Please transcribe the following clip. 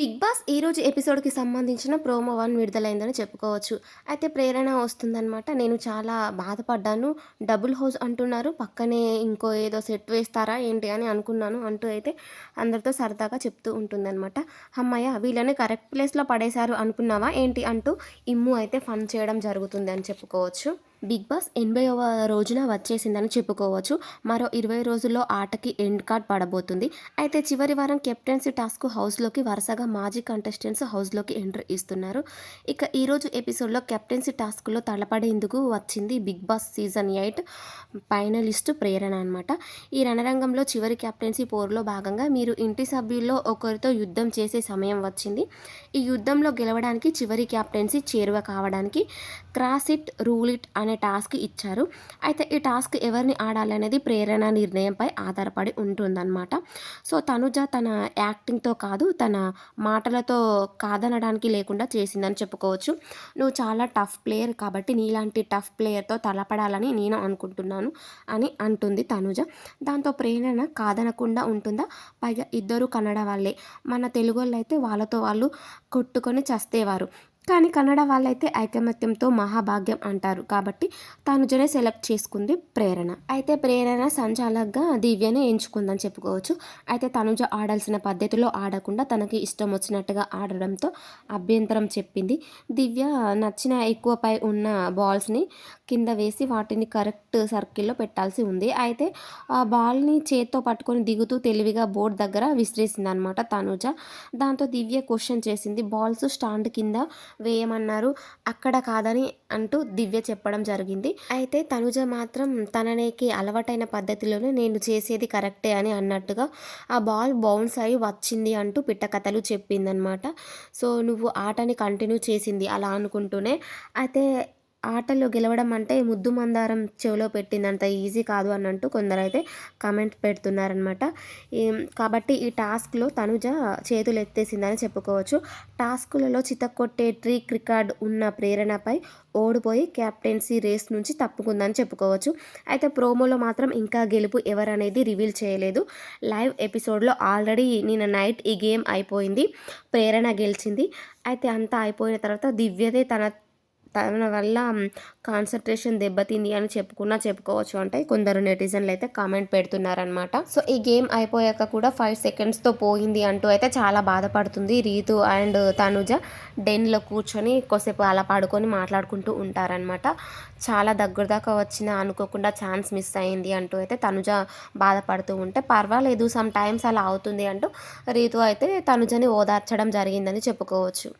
Big boss ఈ రోజు ఎపిసోడ్కి సంబంధించిన ప్రోమో వన్ విడుదలైందని చెప్పుకోవచ్చు. అయితే ప్రేరణ వస్తుందన్నమాట. నేను చాలా బాధపడ్డాను. డబుల్ హౌస్ అంటున్నారు. పక్కనే ఇంకో ఏదో సెట్ వేస్తారా ఏంటి అని అనుకున్నాను అంటూ అయితే అందరితో సరదాగా చెప్తూ ఉంటుందన్నమాట. అమ్మాయ వీళ్ళని కరెక్ట్ ప్లేస్లో పడేశారు అనుకున్నావా? ఏంటి? అంటూ ఇమ్ము అయితే ఫన్ చేయడం జరుగుతుంది అని చెప్పుకోవచ్చు. బిగ్ బాస్ ఎనభైవ రోజున వచ్చేసిందని చెప్పుకోవచ్చు. మరో ఇరవై రోజుల్లో ఆటకి ఎండ్ కార్డ్ పడబోతుంది. అయితే చివరి వారం కెప్టెన్సీ టాస్క్ హౌస్లోకి వరుసగా మాజీ కంటెస్టెంట్స్ హౌస్లోకి ఎంట్రీ ఇస్తున్నారు. ఇక ఈరోజు ఎపిసోడ్లో కెప్టెన్సీ టాస్క్లో తలపడేందుకు వచ్చింది big boss season eight finalist Prerana అనమాట ఈ రణరంగంలో చివరి కెప్టెన్సీ పోరులో భాగంగా మీరు ఇంటి సభ్యుల్లో ఒకరితో యుద్ధం చేసే సమయం వచ్చింది. ఈ యుద్ధంలో గెలవడానికి చివరి కెప్టెన్సీ చేరువ కావడానికి క్రాస్ ఇట్ రూల్ ఇట్ అనే టాస్క్ ఇచ్చారు. అయితే ఈ టాస్క్ ఎవరిని ఆడాలనేది ప్రేరణ నిర్ణయంపై ఆధారపడి ఉంటుందన్నమాట. సో తనుజ తన యాక్టింగ్తో కాదు తన మాటలతో కాదనడానికి లేకుండా చేసిందని చెప్పుకోవచ్చు. నువ్వు చాలా టఫ్ ప్లేయర్ కాబట్టి నీలాంటి టఫ్ ప్లేయర్తో తలపడాలని నేను అనుకుంటున్నాను అని అంటుంది తనుజ. దాంతో ప్రేరణ కాదనకుండా ఉంటుందా? పైగా ఇద్దరు కన్నడ వాళ్ళే. మన తెలుగు వాళ్ళు అయితే వాళ్ళతో వాళ్ళు కొట్టుకొని చస్తేవారు. కానీ కన్నడ వాళ్ళైతే ఐకమత్యంతో మహాభాగ్యం అంటారు. కాబట్టి తనుజనే సెలెక్ట్ చేసుకుంది ప్రేరణ. అయితే ప్రేరణ సంచాలకగా దివ్యనే ఎంచుకుందని చెప్పుకోవచ్చు. అయితే తనుజ ఆడాల్సిన పద్ధతిలో ఆడకుండా తనకి ఇష్టం వచ్చినట్టుగా ఆడడంతో అభ్యంతరం చెప్పింది. దివ్య నచ్చిన ఎక్కువపై ఉన్న బాల్స్ని కింద వేసి వాటిని కరెక్ట్ సర్కిల్లో పెట్టాల్సి ఉంది. అయితే ఆ బాల్ని చేత్తో పట్టుకొని దిగుతూ తెలివిగా బోర్డు దగ్గర విసిరేసింది అనమాట తనుజ. దాంతో దివ్య క్వశ్చన్ చేసింది బాల్స్ స్టాండ్ కింద వేయమన్నారు. అక్కడ కాదని అంటూ దివ్య చెప్పడం జరిగింది. అయితే తనుజ మాత్రం తననేకి అలవాటైన పద్ధతిలోనే నేను చేసేది కరెక్టే అని అన్నట్టుగా ఆ బాల్ బౌన్స్ అయి వచ్చింది అంటూ పిట్ట కథలు చెప్పిందనమాట సో నువ్వు ఆటని కంటిన్యూ చేసింది అలా అనుకుంటూనే. అయితే ఆటలో గెలవడం అంటే ముద్దు మందారం చెవిలో పెట్టిందంత ఈజీ కాదు అన్నట్టు కొందరైతే కామెంట్ పెడుతున్నారనమాట కాబట్టి ఈ టాస్క్లో తనుజ చేతులు ఎత్తేసిందని చెప్పుకోవచ్చు. టాస్కులలో చితక్కొట్టే ట్రీక్ రికార్డ్ ఉన్న ప్రేరణపై ఓడిపోయి క్యాప్టెన్సీ రేస్ నుంచి తప్పుకుందని చెప్పుకోవచ్చు. అయితే ప్రోమోలో మాత్రం ఇంకా గెలుపు ఎవరనేది రివీల్ చేయలేదు. లైవ్ ఎపిసోడ్లో ఆల్రెడీ నిన్న నైట్ ఈ గేమ్ అయిపోయింది. ప్రేరణ గెలిచింది. అయితే అంతా అయిపోయిన తర్వాత దివ్యదే తన తన వల్ల కాన్సన్ట్రేషన్ దెబ్బతింది అని చెప్పుకున్నా చెప్పుకోవచ్చు. అంటే కొందరు నెటిజన్లు అయితే కామెంట్ పెడుతున్నారనమాట సో ఈ గేమ్ అయిపోయాక కూడా ఫైవ్ సెకండ్స్తో పోయింది అంటూ అయితే చాలా బాధపడుతుంది రీతు అండ్ తనుజ. డెన్లో కూర్చొని కొసేపు అలా పాడుకొని మాట్లాడుకుంటూ ఉంటారనమాట చాలా దగ్గర దాకా వచ్చిన అనుకోకుండా ఛాన్స్ మిస్ అయింది అంటూ అయితే తనుజ బాధపడుతూ ఉంటే పర్వాలేదు సమ్ టైమ్స్ అలా అవుతుంది అంటూ రీతు అయితే తనుజని ఓదార్చడం జరిగిందని చెప్పుకోవచ్చు.